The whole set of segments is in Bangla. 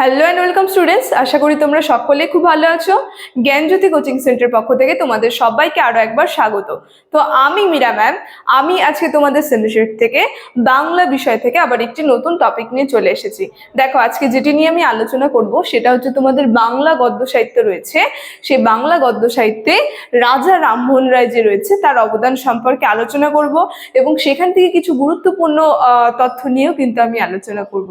হ্যালো অ্যান্ড ওয়েলকাম স্টুডেন্টস আশা করি তোমরা সকলে খুব ভালো আছো। জ্ঞানজ্যোতি কোচিং সেন্টার পক্ষ থেকে তোমাদের সবাইকে আরও একবার স্বাগত। তো আমি মীরা ম্যাম। আমি আজকে তোমাদের সেমিস্টার থেকে বাংলা বিষয় থেকে আবার একটি নতুন টপিক নিয়ে চলে এসেছি। দেখো, আজকে যেটি নিয়ে আমি আলোচনা করব সেটা হচ্ছে তোমাদের বাংলা গদ্য সাহিত্য রয়েছে। সেই বাংলা গদ্য সাহিত্যে রাজা রামমোহন রায় যে রয়েছে, তার অবদান সম্পর্কে আলোচনা করব এবং সেখান থেকে কিছু গুরুত্বপূর্ণ তথ্য নিয়েও কিন্তু আমি আলোচনা করব।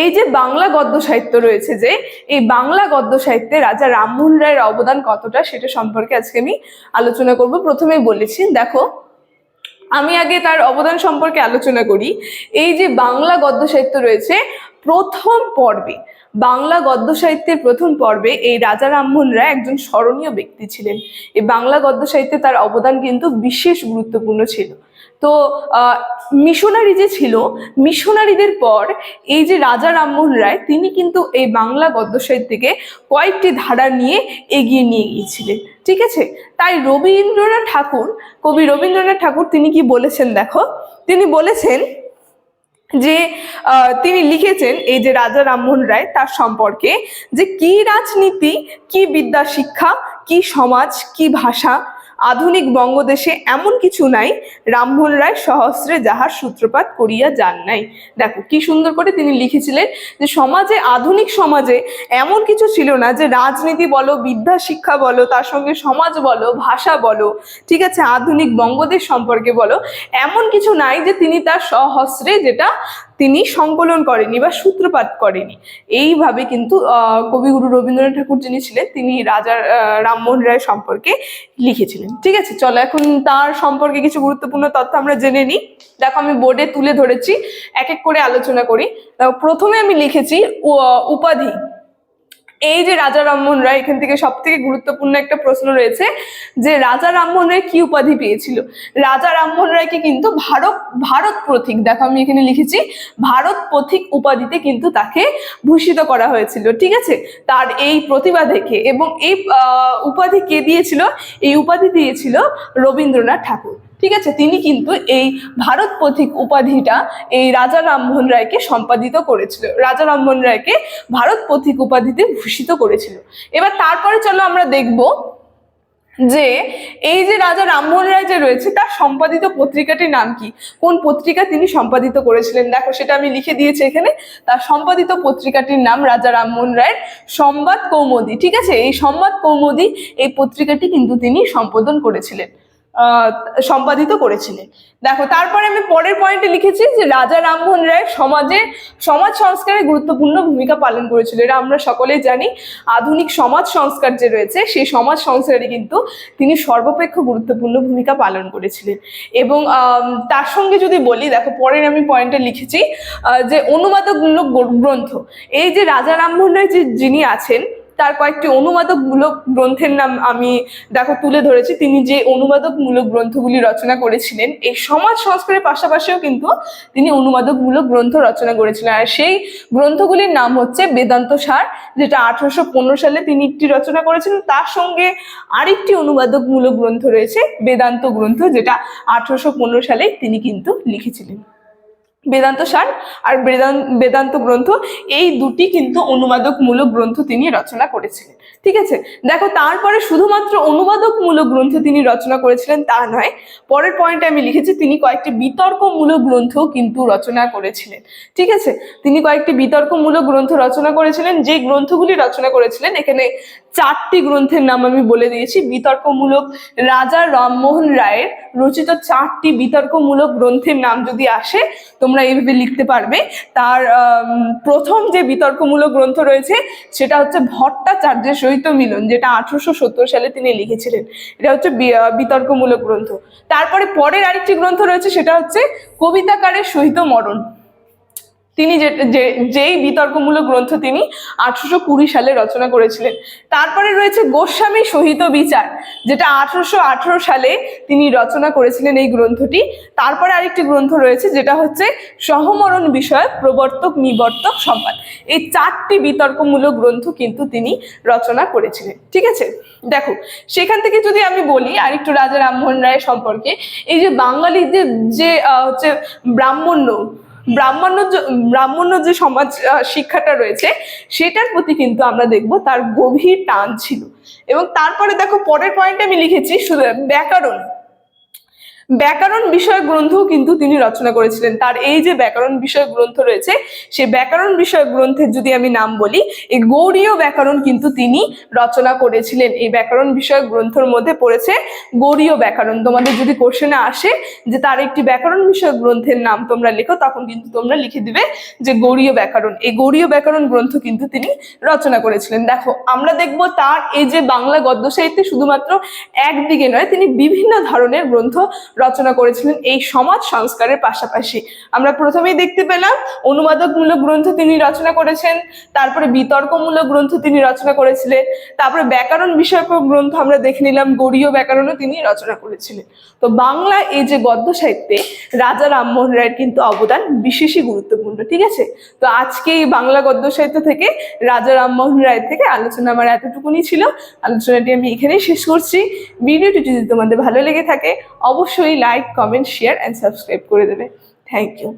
এই যে বাংলা গদ্য সাহিত্য রয়েছে যে, এই বাংলা গদ্য সাহিত্যে রাজা রামমোহন রায়ের অবদান কতটা সেটা সম্পর্কে আজকে আমি আলোচনা করব। প্রথমেই বলেছি, দেখো, আমি আগে তার অবদান সম্পর্কে আলোচনা করি। এই যে বাংলা গদ্য সাহিত্য রয়েছে প্রথম পর্বে, বাংলা গদ্য সাহিত্যের প্রথম পর্বে এই রাজা রামমোহন রায় একজন স্মরণীয় ব্যক্তি ছিলেন। এই বাংলা গদ্য সাহিত্যে তার অবদান কিন্তু বিশেষ গুরুত্বপূর্ণ ছিল। তো মিশনারি যে ছিল, মিশনারিদের পর এই যে রাজা রামমোহন রায়, তিনি কিন্তু এই বাংলা গদ্য সাহিত্যকে কয়েকটি ধারা নিয়ে এগিয়ে নিয়ে গিয়েছিলেন, ঠিক আছে? তাই রবীন্দ্রনাথ ঠাকুর, কবি রবীন্দ্রনাথ ঠাকুর তিনি কি বলেছেন দেখো? তিনি বলেছেন যে তিনি লিখেছেন এই যে রাজা রামমোহন রায় তার সম্পর্কে যে কি রাজনীতি, কি বিদ্যা শিক্ষা কি সমাজ, কি ভাষা আধুনিক বঙ্গদেশে এমন কিছু নাই। রামমোহন রায় সহস্রে যাহার সূত্রপাত করিয়া যান নাই। দেখো, কি সুন্দর করে তিনি লিখেছিলেন যে, সমাজে, আধুনিক সমাজে এমন কিছু ছিল না যে, রাজনীতি বলো, বিদ্যা শিক্ষা বলো, তার সঙ্গে সমাজ বলো, ভাষা বলো, ঠিক আছে, আধুনিক বঙ্গদেশ সম্পর্কে বলো, এমন কিছু নাই যে, তিনি তার সহস্রে যেটা তিনি সংকলন করেনি বা সূত্রপাত করেনি এইভাবে কিন্তু কবিগুরু রবীন্দ্রনাথ ঠাকুর যিনি ছিলেন, তিনি রাজা রামমোহন রায় সম্পর্কে লিখেছিলেন। ঠিক আছে, চলো এখন তার সম্পর্কে কিছু গুরুত্বপূর্ণ তথ্য আমরা জেনে নিই। দেখো, আমি বোর্ডে তুলে ধরেছি, এক এক করে আলোচনা করি। প্রথমে আমি লিখেছি উপাধি। এই যে রাজা রামমোহন রায় এখান থেকে সব থেকে গুরুত্বপূর্ণ একটা প্রশ্ন রয়েছে যে রাজা রামমোহন রায় কি উপাধি পেয়েছিল? রাজা রামমোহন রায়কে কিন্তু ভারত ভারত প্রতীক দেখো আমি এখানে লিখেছি, ভারত পথিক উপাধিতে কিন্তু তাকে ভূষিত করা হয়েছিল, ঠিক আছে? তার এই প্রতিভা দেখে এবং এই উপাধি কে দিয়েছিল? এই উপাধি দিয়েছিল রবীন্দ্রনাথ ঠাকুর। ঠিক আছে? তিনি কিন্তু এই ভারত পথিক উপাধিটা এই রাজা রামমোহন রায়কে সম্পাদিত করেছিল। রাজা রামমোহন রায়কে ভারত পথিক উপাধিতে ভূষিত করেছিল। এবার তারপরে চলো আমরা দেখব যে এই যে রাজা রামমোহন রায় যে রয়েছে, তার সম্পাদিত পত্রিকাটির নাম কি? কোন পত্রিকা তিনি সম্পাদিত করেছিলেন? দেখো, সেটা আমি লিখে দিয়েছি এখানে। তার সম্পাদিত পত্রিকাটির নাম রাজা রামমোহন রায়ের সংবাদ কৌমুদী। ঠিক আছে? এই সংবাদ কৌমুদী এই পত্রিকাটি কিন্তু তিনি সম্পাদন করেছিলেন। সম্পাদিত করেছিলেন। দেখো, তারপরে আমি পরের পয়েন্টে লিখেছি যে রাজা রামমোহন রায় সমাজে সমাজ সংস্কারে গুরুত্বপূর্ণ ভূমিকা পালন করেছিল। এটা আমরা সকলেই জানি। আধুনিক সমাজ সংস্কার যে রয়েছে, সেই সমাজ সংস্কারে কিন্তু তিনি সর্বাপেক্ষা গুরুত্বপূর্ণ ভূমিকা পালন করেছিলেন। এবং তার সঙ্গে যদি বলি, দেখো, পরের আমি পয়েন্টে লিখেছি যে অনুবাদকমূলক গ্রন্থ। এই যে রাজা রামমোহন রায় যে যিনি আছেন তার কয়েকটি অনুবাদকমূলক গ্রন্থের নাম আমি, দেখো, তুলে ধরেছি। তিনি যে অনুবাদকমূলক গ্রন্থগুলি রচনা করেছিলেন, এই সমাজ সংস্কারের পাশাপাশিও কিন্তু তিনি অনুবাদকমূলক গ্রন্থ রচনা করেছিলেন। আর সেই গ্রন্থগুলির নাম হচ্ছে বেদান্ত সার, যেটা আঠারোশো পনেরো সালে তিনি একটি রচনা করেছিলেন। তার সঙ্গে আরেকটি অনুবাদকমূলক গ্রন্থ রয়েছে, বেদান্ত গ্রন্থ, যেটা আঠারোশো পনেরো সালে তিনি কিন্তু লিখেছিলেন। বেদান্ত সার আর বেদান্ত গ্রন্থ, এই দুটি কিন্তু অনুবাদকমূলক গ্রন্থ তিনি রচনা করেছিলেন। ঠিক আছে? দেখো, তারপরে শুধুমাত্র অনুবাদকমূলক গ্রন্থ তিনি রচনা করেছিলেন তা নয়, পরের পয়েন্টে আমি লিখেছি তিনি কয়েকটি বিতর্কমূলক গ্রন্থও কিন্তু রচনা করেছিলেন। ঠিক আছে? তিনি কয়েকটি বিতর্কমূলক গ্রন্থ রচনা করেছিলেন, যে গ্রন্থগুলি রচনা করেছিলেন, এখানে চারটি গ্রন্থের নাম আমি বলে দিয়েছি। বিতর্কমূলক রাজা রামমোহন রায়ের রচিত চারটি বিতর্কমূলক গ্রন্থের নাম যদি আসে, তোমরা এইভাবে লিখতে পারবে। তার প্রথম যে বিতর্কমূলক গ্রন্থ রয়েছে, সেটা হচ্ছে ভট্টাচার্যের সহিত মিলন, যেটা আঠারোশো সত্তর সালে তিনি লিখেছিলেন। এটা হচ্ছে বিতর্কমূলক গ্রন্থ। তারপরে পরের আরেকটি গ্রন্থ রয়েছে, সেটা হচ্ছে কবিতাকারের সহিত মরণ। তিনি যে যেই বিতর্কমূলক গ্রন্থ তিনি আঠারোশো কুড়ি সালে রচনা করেছিলেন। তারপরে রয়েছে গোস্বামী সহিত বিচার, যেটা আঠারোশো আঠারো সালে তিনি রচনা করেছিলেন এই গ্রন্থটি। তারপরে আরেকটি গ্রন্থ রয়েছে, যেটা হচ্ছে সহমরণ বিষয়ক প্রবর্তক নিবর্তক সম্পাদ এই চারটি বিতর্কমূলক গ্রন্থ কিন্তু তিনি রচনা করেছিলেন। ঠিক আছে? দেখো, সেখান থেকে যদি আমি বলি আরেকটু রাজা রামমোহন রায় সম্পর্কে, এই যে বাঙালিদের যে হচ্ছে ব্রাহ্মণ্য ব্রাহ্মণ্য ব্রাহ্মণ্য যে সমাজ শিক্ষাটা রয়েছে, সেটার প্রতি কিন্তু আমরা দেখব তার গভীর টান ছিল। এবং তারপরে দেখো, পরের পয়েন্টে আমি লিখেছি ব্যাকরণ। ব্যাকরণ বিষয়ক গ্রন্থও কিন্তু তিনি রচনা করেছিলেন। তার এই যে ব্যাকরণ বিষয়ক গ্রন্থ রয়েছে সেই ব্যাকরণ বিষয়ক গ্রন্থের যদি আমি নাম বলি, এই গৌরীয় ব্যাকরণ কিন্তু তিনি রচনা করেছিলেন। এই ব্যাকরণ বিষয়ক গ্রন্থের মধ্যে পড়েছে গৌরীয় ব্যাকরণ। তোমাদের যদি কোশ্চেনে আসে যে তার একটি ব্যাকরণ বিষয়ক গ্রন্থের নাম তোমরা লেখো, তখন কিন্তু তোমরা লিখে দিবে যে গৌরীয় ব্যাকরণ। এই গৌরীয় ব্যাকরণ গ্রন্থ কিন্তু তিনি রচনা করেছিলেন। দেখো, আমরা দেখব তার এই যে বাংলা গদ্য সাহিত্যে শুধুমাত্র একদিকে নয়, তিনি বিভিন্ন ধরনের গ্রন্থ রচনা করেছিলেন এই সমাজ সংস্কারের পাশাপাশি। আমরা প্রথমেই দেখতে পেলাম, অনুবাদকমূলক গ্রন্থ তিনি রচনা করেছেন, তারপরে বিতর্কমূলক গ্রন্থ তিনি রচনা করেছিলেন, তারপরে ব্যাকরণ বিষয়ক গ্রন্থ আমরা দেখে নিলাম গৌড়ীয় ব্যাকরণও তিনি রচনা করেছিলেন। তো বাংলা এই যে গদ্য সাহিত্যে রাজা রামমোহন রায়ের কিন্তু অবদান বিশেষই গুরুত্বপূর্ণ, ঠিক আছে? তো আজকে এই বাংলা গদ্য সাহিত্য থেকে রাজা রামমোহন রায় থেকে আলোচনা আমার এতটুকুনি ছিল। আলোচনাটি আমি এখানেই শেষ করছি। ভিডিওটি যদি তোমাদের ভালো লেগে থাকে অবশ্যই like comment share and subscribe করে দেবে। Thank you